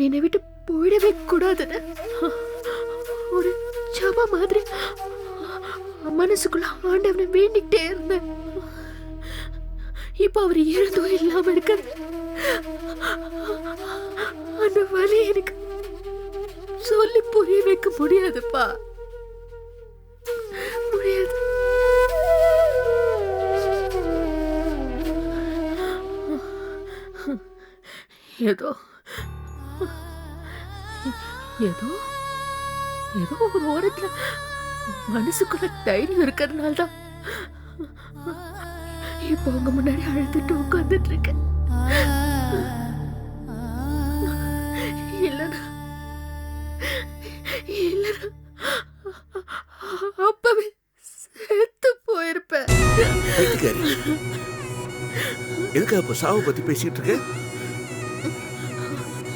அவர் என்னை விட்டு போயிடவே கூடாதுன்னு ஒரு ஜப மாதிரி மனசுக்குள்ள ஆண்டவனை வேண்டிக்கிட்டே இருந்தேன். இப்போ அவர் இருந்தோ இல்லாம இருக்கிறது அந்த வழி எனக்கு சொல்லி புரிய வைக்க முடியாதுப்பா. முடியாது. ஏதோ ஏதோ ஏதோ ஒரு ஓரத்துல மனசுக்குள்ள தைரியம் இருக்கிறதுனால தான் இப்போ உங்க முன்னாடி அழுதுட்டு உட்கார்ந்துட்டு இருக்கேன் இல்லைன்னா இல்லைன்னா அப்பவே செத்து போயிருப்பேன். எதுக்கு அப்ப சாவை பத்தி பேசிட்டு இருக்க?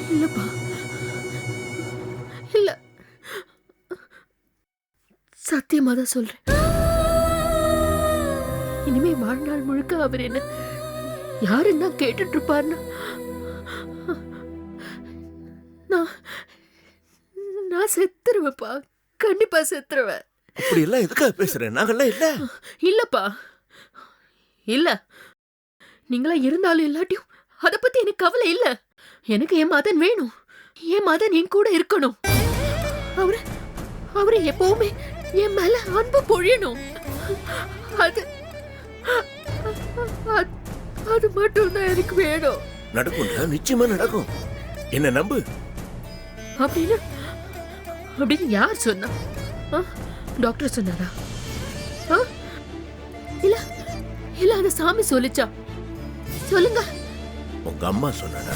இல்லப்பா சத்தியமா தான் சொல்றேன். இனிமே வாழ்நாள் முழுக்க அவர் என்ன யாருன்னா கேட்டுட்டு இருப்பாருன்னா நான் நான் செத்துருவேப்பா கண்டிப்பா செத்துருவேன். அப்படி எல்லாம் எதுக்காக பேசுறேன் நாங்கெல்லாம் இல்ல. இல்லப்பா. இல்ல. நீங்களா இருந்தாலும் இல்லாட்டியும் அத பத்தி எனக்கு கவலை இல்ல. எனக்கு என் மதன் வேணும். என் மதன் என் கூட இருக்கணும். அவரு அவரு எப்பவுமே என் மேல அன்பு பொழியணும். அது அது- மட்டும் தான் எனக்கு வேணும். நடக்கும்டா நிச்சயமா நடக்கும். என்ன நம்பு? அப்படின்னு அப்படின்னு யார் சொன்னா? டாக்டர் சொன்னாரா? இல்ல இல்ல அந்த சாமி சொல்லிச்சா. சொல்லுங்க. உங்க அம்மா சொன்னடா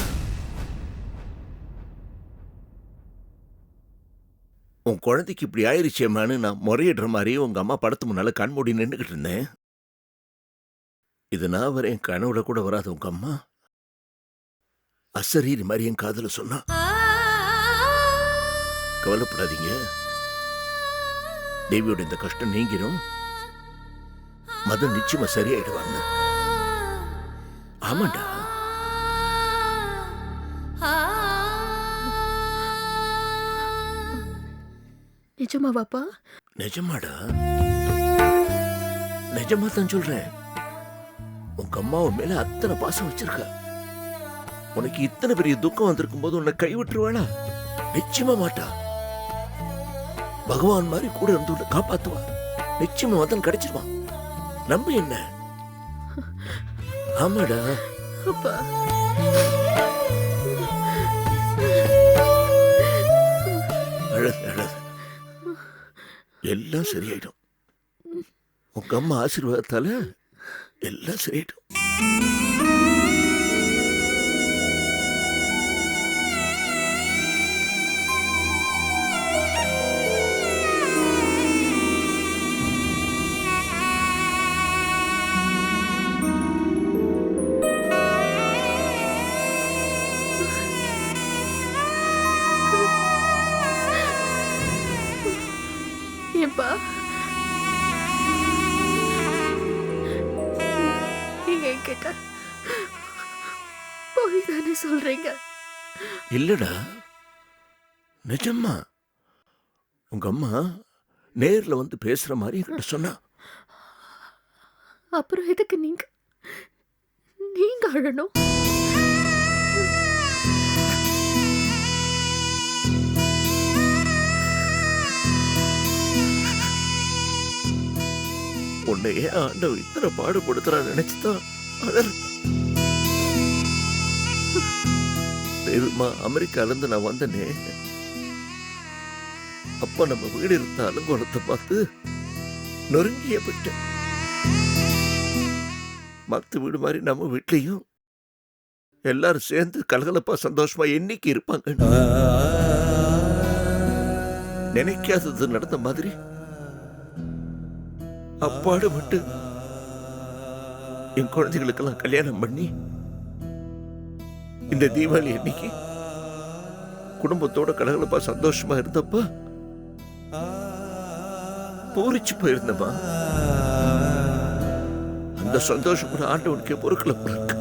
உன் குழந்தைக்கு இப்படி ஆயிருச்சேம்மான்னு நான் முறையிடுற மாதிரி உங்க அம்மா படத்து முன்னால கண்மூடி நின்றுகிட்டு இருந்தேன். இது நான் வர என் கனவுல கூட வராது உங்க அம்மா. அசரீரி மாதிரி என் காதல சொன்னா. கவலைப்படாதீங்க. தேவியோட இந்த கஷ்டம் நீங்கிடும் மதம் நிச்சயமா சரியாயிடுவாங்க. ஆமாண்டா. நிஜமாவாப்பா நிஜமாடா. நிஜமா தான் சொல்றேன். உங்க அம்மா உன் மேல அத்தனை பாசம் வச்சிருக்க. உனக்கு இத்தனை பெரிய துக்கம் வந்திருக்கும் போது உன்னை கைவிட்டுருவாளா? நிச்சயமா மாட்டா. பகவான் மாதிரி கூட இருந்து உன்னை காப்பாத்துவா. நிச்சயமா மதன் கிடைச்சிருவான். நம்பு என்ன? ஆமாடா அப்பா. எல்லாம் சரியாயிடும். உங்க அம்மா ஆசீர்வாதத்தால எல்லாம் சரியாயிடும். என்கிட்ட போய் தானே சொல்றீங்க. இல்லடா. நிஜமா உங்க அம்மா நேர்ல வந்து பேசுற மாதிரி என்கிட்ட சொன்னா. அப்புறம் எதுக்கு நீங்க? நீங்க அழணும். உன்னை ஏன் ஆண்டவன் இத்தனை பாடுபடுத்துறான்னு நினைச்சுதான் தெய்வமா அமெரிக்கால இருந்து நான் வந்தனே. அப்ப நம்ம வீடு இருந்த அலங்கோலத்தை பார்த்து நொறுங்கிய போயிட்டேன். மத்த வீடு மாதிரி நம்ம வீட்லயும் எல்லாரும் சேர்ந்து கலகலப்பா சந்தோஷமா என்னைக்கு இருப்பாங்க. நினைக்காதது நடந்த மாதிரி அப்பாடு விட்டு என் குழந்தைகளுக்கெல்லாம் கல்யாணம் பண்ணி இந்த தீபாவளி அன்னைக்கு குடும்பத்தோட கடகளப்பா சந்தோஷமா இருந்தப்ப பூரிச்சு போயிருந்தப்பா அந்த சந்தோஷம் கூட ஆண்டவனுக்கே பொறுக்கல பொறுக்க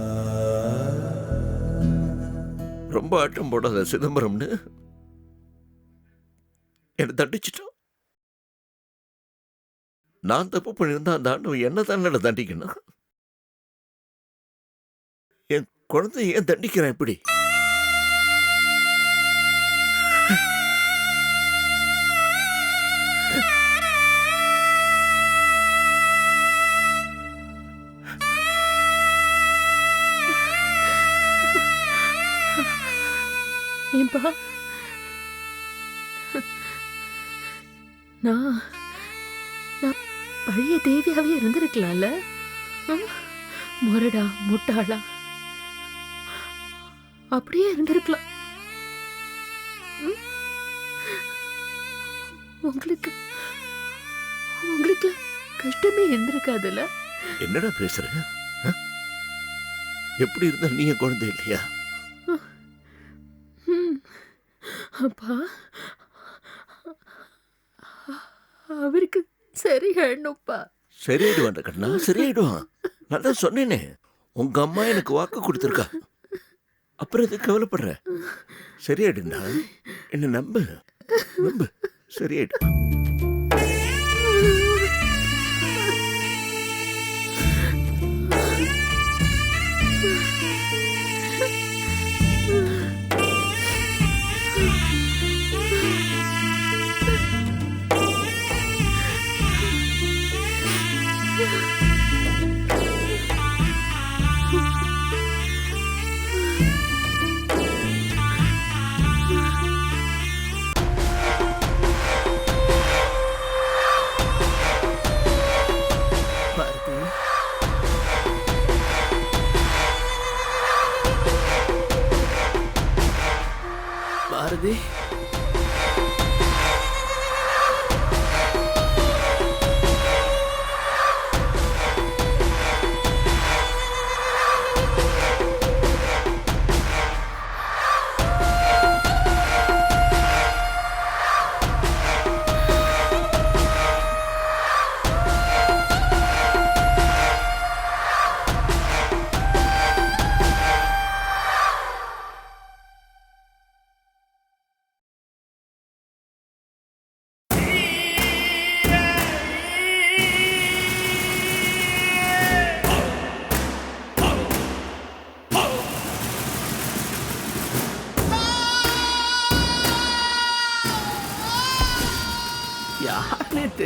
ரொம்ப ஆட்டம் போடாத சிதம்பரம்னு என்னை தண்டிச்சிட்டான். நான் தப்பு பண்ணியிருந்தா அந்த ஆண்டவன் என்ன தண்டனை தண்டிக்கணும். குழந்தைய ஏன் தண்டிக்கிறேன் இப்படி? ஏன்பா? நான் நான் பழைய தேவியாவே இருந்திருக்கலாம்ல? முரடா முட்டாளா? அப்படியே இருந்திருக்கலாம்? உங்களுக்கு உங்களுக்கு கஷ்டமே இருந்திருக்காதுல்ல? என்னடா பேசுற? எப்படி இருந்தா நீ என் குழந்தை இல்லையா. அப்பா அவருக்கு சரியாயிடணும்ப்பா சரியாயிடுவான் கண்ணா சரியாயிடுவான். தான் சொன்னேனே உங்க அம்மா எனக்கு வாக்கு கொடுத்துருக்கா. அப்புறம் எதுக்கு கவலைப்படுற? சரியாயிடுண்டா என்ன நம்பு? நம்பு. சரியாயிடு பாரதி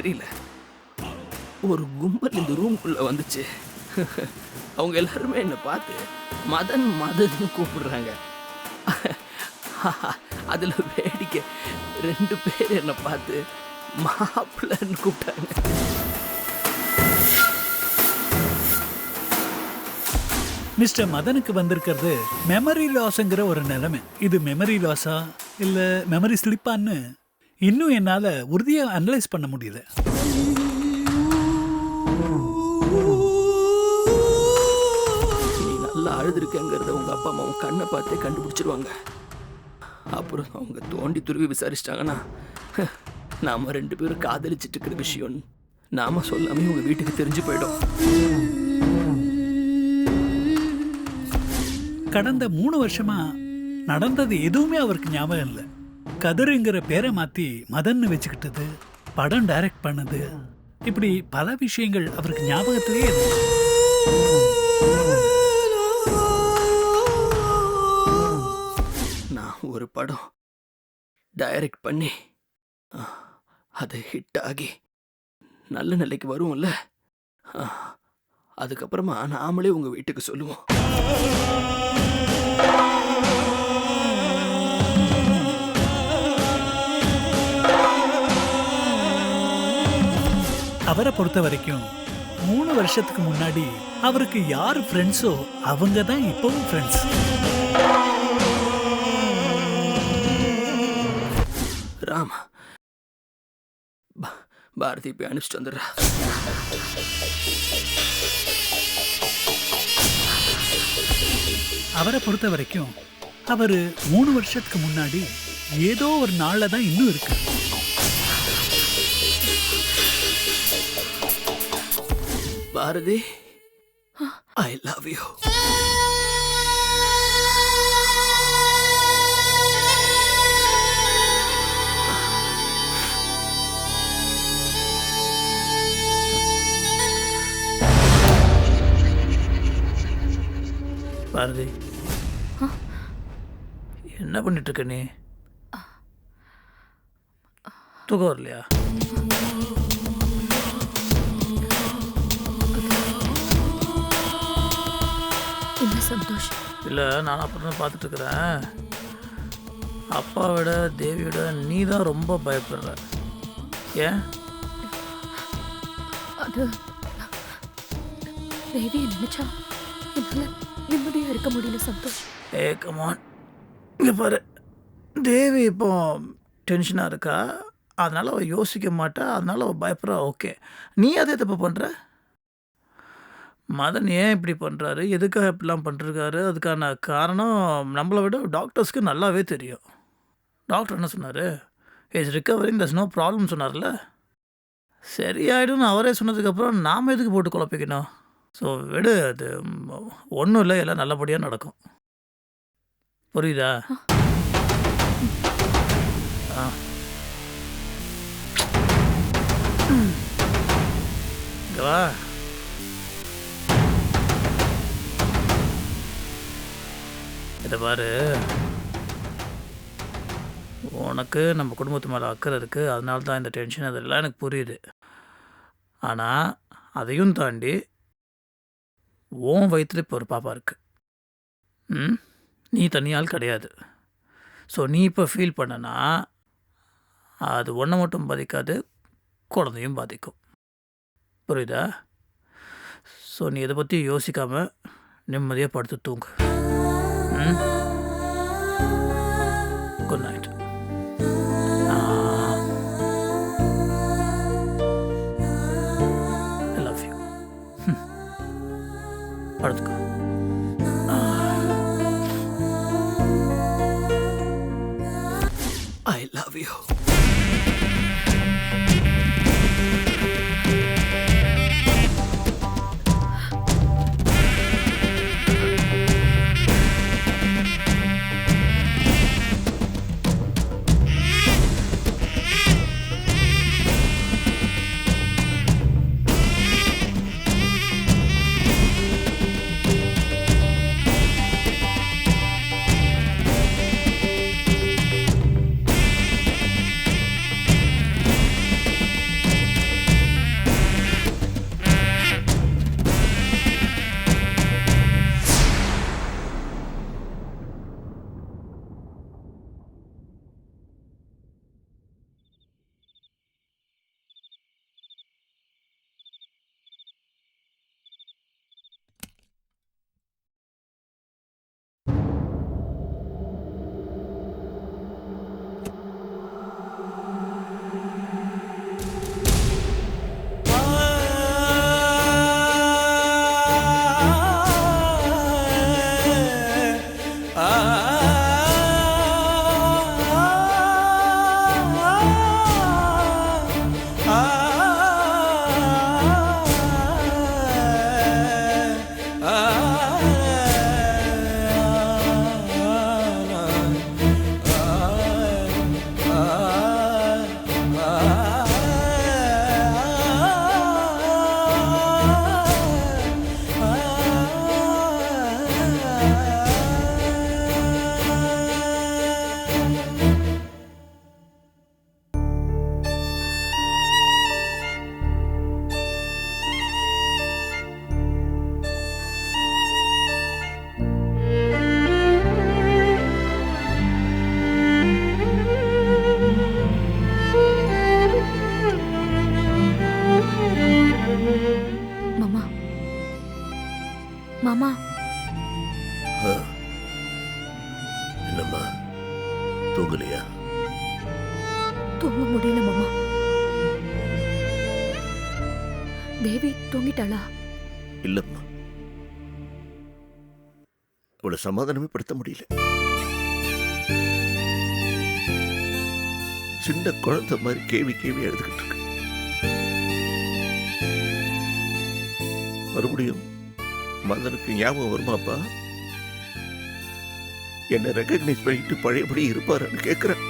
தெரியல. ஒரு கும்பல் இந்த ரூம்குள்ள வந்துச்சு. அவங்க எல்லாருமே என்னை பார்த்து மதன் மதன்னு கூப்பிடுறாங்க. அதுல வேடிக்கை ரெண்டு பேர் என்னை பார்த்து மாப்பிள்ளன்னு கூப்பிட்டாங்க. மிஸ்டர் மதனுக்கு வந்திருக்கிறது மெமரி லாஸ்ங்கிற ஒரு நிலைமை. இது மெமரி லாஸா இல்ல மெமரி ஸ்லிப்பான்னு இன்னும் என்னால உறுதியா அனலைஸ் பண்ண முடியல. நீ நல்லா அழுதுருக்கங்கிறத உங்க அப்பா அம்மா உன் கண்ணை பார்த்தே கண்டுபிடிச்சிருவாங்க. அப்புறம் அவங்க தோண்டி துருவி விசாரிச்சிட்டாங்கன்னா நாம ரெண்டு பேரும் காதலிச்சிட்டு இருக்கிற விஷயம் நாம சொல்லாமே உங்க வீட்டுக்கு தெரிஞ்சு போயிடும். கடந்த மூணு வருஷமா நடந்தது எதுவுமே அவருக்கு ஞாபகம் இல்லை. கதிருங்கிற பேரை மாத்தி மதன்னு வச்சுக்கிட்டது படம் டைரக்ட் பண்ணது. இப்படி பல விஷயங்கள் அவருக்கு ஞாபகத்திலேயே இல்லை நான் ஒரு படம் டைரக்ட் பண்ணி அது ஹிட் ஆகி நல்ல நிலைக்கு வருவோம்ல. அதுக்கப்புறமா நாமளே உங்க வீட்டுக்கு சொல்லுவோம். அவரை பொறுத்த வரைக்கும் மூணு வருஷத்துக்கு முன்னாடி அவருக்கு யார் ஃப்ரெண்ட்ஸோ அவங்க தான் இப்பவும் ஃப்ரெண்ட்ஸ் ராமா. பாரதி போய் அனுப்பிச்சிட்டு வந்துடுறா. அவரை பொறுத்த வரைக்கும் அவர் மூணு வருஷத்துக்கு முன்னாடி ஏதோ ஒரு நாள்ல தான் இன்னும் இருக்கு Bharathi I love you Bharathi என்ன பண்ணிட்டு இருக்க நீ? தூக்கம் வரலையா? சந்தோஷ் இல்லை நான் அப்புறம் பார்த்துட்டு இருக்கிறேன். அப்பாவிட தேவியோட நீ தான் ரொம்ப பயப்படுற. ஏன்? அது தேவியை நினைச்சா என்னால நிம்மதியா இருக்க முடியல சந்தோஷ். ஏ கமான் இங்கே பாரு. தேவி இப்போ டென்ஷனாக இருக்கா? அதனால் அவள் யோசிக்க மாட்டா. அதனால் அவள் பயப்படுறா. ஓகே நீ அதே தப்பு பண்ணுற மதன் ஏன் இப்படி பண்ணுறாரு எதுக்காக இப்படிலாம் பண்ணிருக்காரு அதுக்கான காரணம் நம்மளை விட டாக்டர்ஸ்க்கு நல்லாவே தெரியும். டாக்டர் என்ன சொன்னார்? Is recovering thus no problem சொன்னார்ல. சரியாயிடும்னு அவரே சொன்னதுக்கப்புறம் நாம் எதுக்கு போட்டு குழப்பிக்கணும்? ஸோ விடு அது ஒன்றும் இல்லை எல்லாம் நல்லபடியாக நடக்கும். புரியுதா? ஆ. வா. இதை பாரு. உனக்கு நம்ம குடும்பத்து மேலே அக்கறை இருக்குது அதனால தான் இந்த டென்ஷன் அதெல்லாம் எனக்கு புரியுது. ஆனால் அதையும் தாண்டி ஓன் வயிற்றுல இப்போ ஒரு பாப்பா இருக்குது ம்? நீ தனியால் கிடையாது. ஸோ நீ இப்போ ஃபீல் பண்ணனா அது ஒன்றை மட்டும் பாதிக்காது குழந்தையும் பாதிக்கும். புரியுதா? ஸோ நீ இதை பற்றி யோசிக்காமல் நிம்மதியாக படுத்து தூங்கு. ம் good night I love you படுத்துக்கோ I love you. சமாதானமே படுத்த முடியல. சின்ன குழந்தை மாதிரி கேவி கேவி எழுதுகிட்டு இருக்கு. மறுபடியும் மதனுக்கு ஞாபகம் வருமாப்பா என்னை ரெக்கக்னைஸ் பண்ணிட்டு பழையபடி இருப்பாருன்னு கேட்குறேன்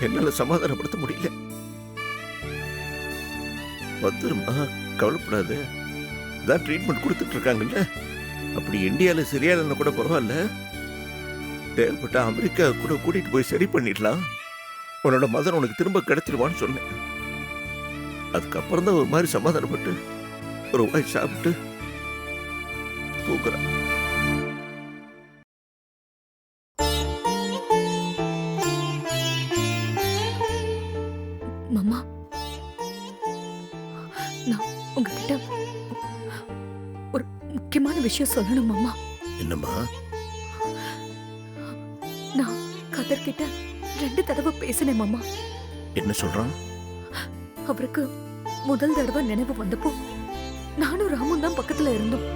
என்னால சமாதானப்படுத்த முடியல. வந்துருமா கவலைப்படாத. தான் ட்ரீட்மெண்ட் கொடுத்துட்டு இருக்காங்கல்ல? அப்படி இந்தியால சரியான கூட பரவாயில்ல. தேவைப்பட்ட அமெரிக்கா கூட கூட்டிட்டு போய் சரி பண்ணிடலாம். உன்னோட மதன் உனக்கு திரும்ப கிடைச்சிருவான்னு சொன்னேன். அதுக்கப்புறம் தான் ஒரு மாதிரி சமாதானப்பட்டு ஒரு வாய் சாப்பிட்டு தூக்குறேன் விஷயம் சொல்லணும் மாமா. என்னம்மா? நான் கதர் கிட்ட ரெண்டு தடவை பேசினேன் மாமா. என்ன சொல்றான்? அவருக்கு முதல் தடவை நினைவு வந்தப்போ நானும் ராமும் தான் பக்கத்துல இருந்தோம்.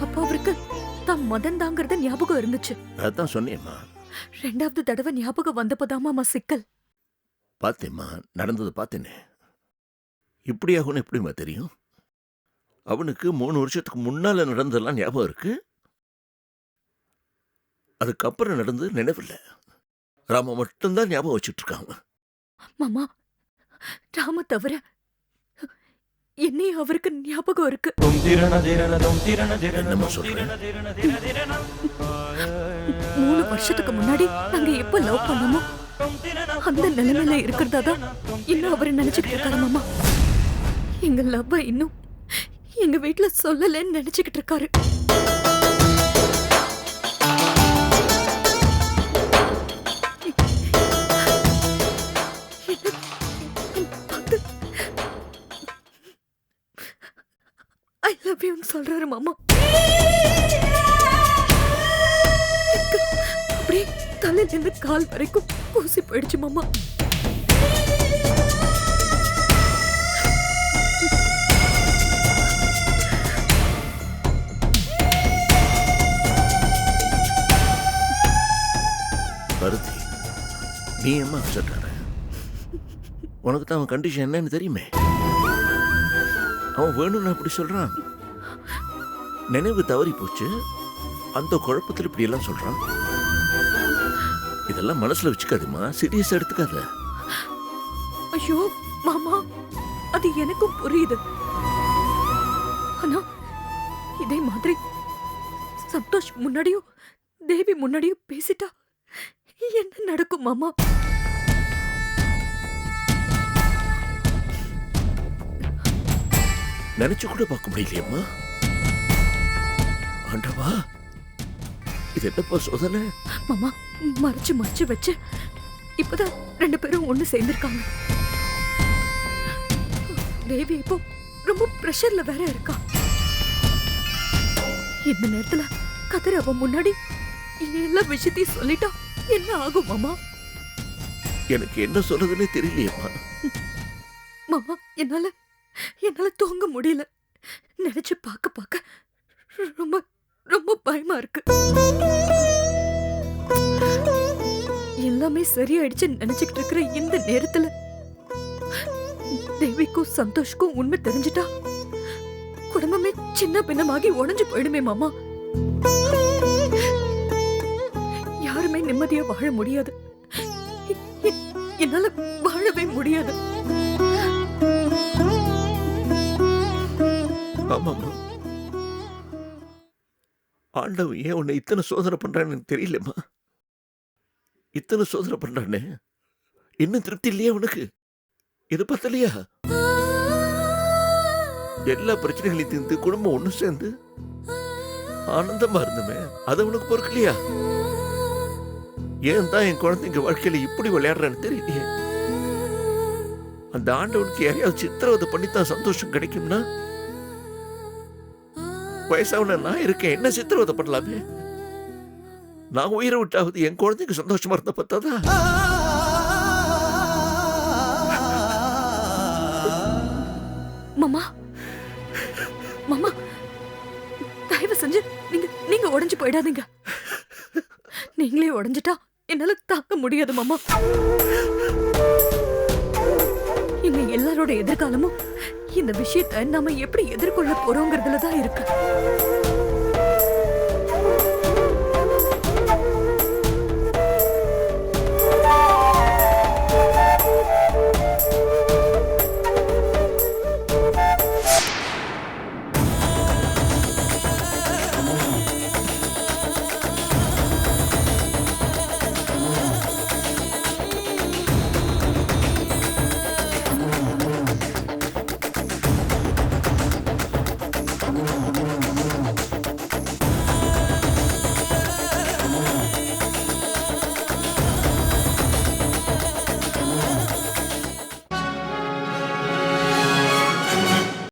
அப்போ அவருக்கு தான் மதன் தாங்கிறது ஞாபகம் இருந்துச்சு. அதான் சொன்னேம்மா. ரெண்டாவது தடவை ஞாபகம் வந்தப்போதான் மாமா சிக்கல். பார்த்தேம்மா நடந்ததை பார்த்தேனே. இப்படி ஆகும்னு எப்படிம்மா தெரியும்? அவனுக்கு மூணு வருஷத்துக்கு முன்னால நடந்ததெல்லாம் ஞாபகம் இருக்கு? அதுக்கப்புறம் நடந்தது நினைவில்லை. ராம மட்டும்தான் ஞாபகம் வச்சுட்டு இருக்கான் மாமா ராம தவிர என்னையும் அவருக்கு ஞாபகம் இருக்கு. மூணு வருஷத்துக்கு முன்னாடி நாங்க எப்ப லவ் பண்ணோமோ அந்த நிலைமையில இருக்கிறதா தான் இன்னும் அவரு நினைச்சுக்கிட்டு இருக்காரு மாமா. எங்க லவ் இன்னும் எங்க வீட்ல சொல்லலன்னு நினைச்சுக்கிட்டு இருக்காரு. ஐ லவ் யூன்னு சொல்றாரு மாமா. அப்படியே தலையில கால் வரைக்கும் ஊசி போயிடுச்சு மாமா. நீ ஏம்மா அப்செட் ஆன உனக்கு தான் அவன் கண்டிஷன் என்னன்னு தெரியுமே. அவன் வேணும்னு அப்படி சொல்கிறான் நினைவு தவறி போச்சு. அந்த குழப்பத்தில் இப்படி எல்லாம் சொல்றான். இதெல்லாம் மனசுல வச்சுக்காதுமா சீரியஸ் எடுத்துக்காத. ஐயோ மாமா அது எனக்கும் புரியுது. ஆனா இதே மாதிரி சந்தோஷ் முன்னாடியும் தேவி முன்னாடியும் பேசிட்டா என்ன நடக்கும் மாமா? நினைச்சு கூட பார்க்க முடியலையம்மா ஆண்டவா இது என்னப்பா சோதனை? மாமா மறைச்சு மறைச்சு வச்சு இப்பதான் ரெண்டு பேரும் ஒண்ணு சேர்ந்திருக்காங்க. தேவி இப்போ ரொம்ப ப்ரெஷர்ல வேற இருக்கா? இந்த நேரத்துல கதிர் அவ முன்னாடி எல்லா விஷயத்தையும் சொல்லிட்டா? என்ன ஆகும் மாமா? எனக்கு என்ன சொல்றதுன்னே தெரியலையேம்மா. மாமா என்னால என்னால தூங்க முடியல. நினைச்சு பார்க்க பார்க்க ரொம்ப ரொம்ப பயமா இருக்கு. எல்லாமே சரியாயிடுச்சுன்னு நினைச்சுக்கிட்டு இருக்கிற இந்த நேரத்துல. தேவிக்கும் சந்தோஷ்க்கும் உண்மை தெரிஞ்சிட்டா குடும்பமே சின்ன பின்னமாகி உடைஞ்சு போயிடுமே மாமா. நிம்மதியா வாழ முடியாது. என்னால வாழவே முடியாது. ஆமாம்மா. ஆண்டவன் ஏன் உன்னை இத்தனை சோதனை பண்றான்னு தெரியலம்மா. இத்தனை சோதனை பண்றானே. இன்னும் திருப்தி இல்லையா உனக்கு? இது பத்தலையா? எல்லா பிரச்சனைகளையும் தீர்ந்து குடும்பம் ஒண்ணு சேர்ந்து ஆனந்தமா இருந்தமே. அதை உனக்கு பொறுக்கலையா? ஏன் தான் என் குழந்தைங்க வாழ்க்கையில இப்படி விளையாடுறேன்னு தெரியலையே? அந்த ஆண்டவனுக்கு யாரையாவது சித்திரவதை பண்ணித்தான் சந்தோஷம் கிடைக்கும்னா? வயசாவன நான் இருக்கேன் என்ன சித்திரவதை பண்ணலாமே? நான் உயிரை விட்டாவது என் குழந்தைக்கு சந்தோஷமா இருந்த பத்தாதா? மாமா மாமா தயவு செஞ்சு நீங்க நீங்க உடஞ்சு போயிடாதீங்க. நீங்களே உடஞ்சிட்டா என்னால தாக்க முடியாது மாமா. எங்க எல்லாரோட எதிர்காலமும் இந்த விஷயத்தை நாம எப்படி எதிர்கொள்ள போறோங்கிறதுல தான் இருக்கு.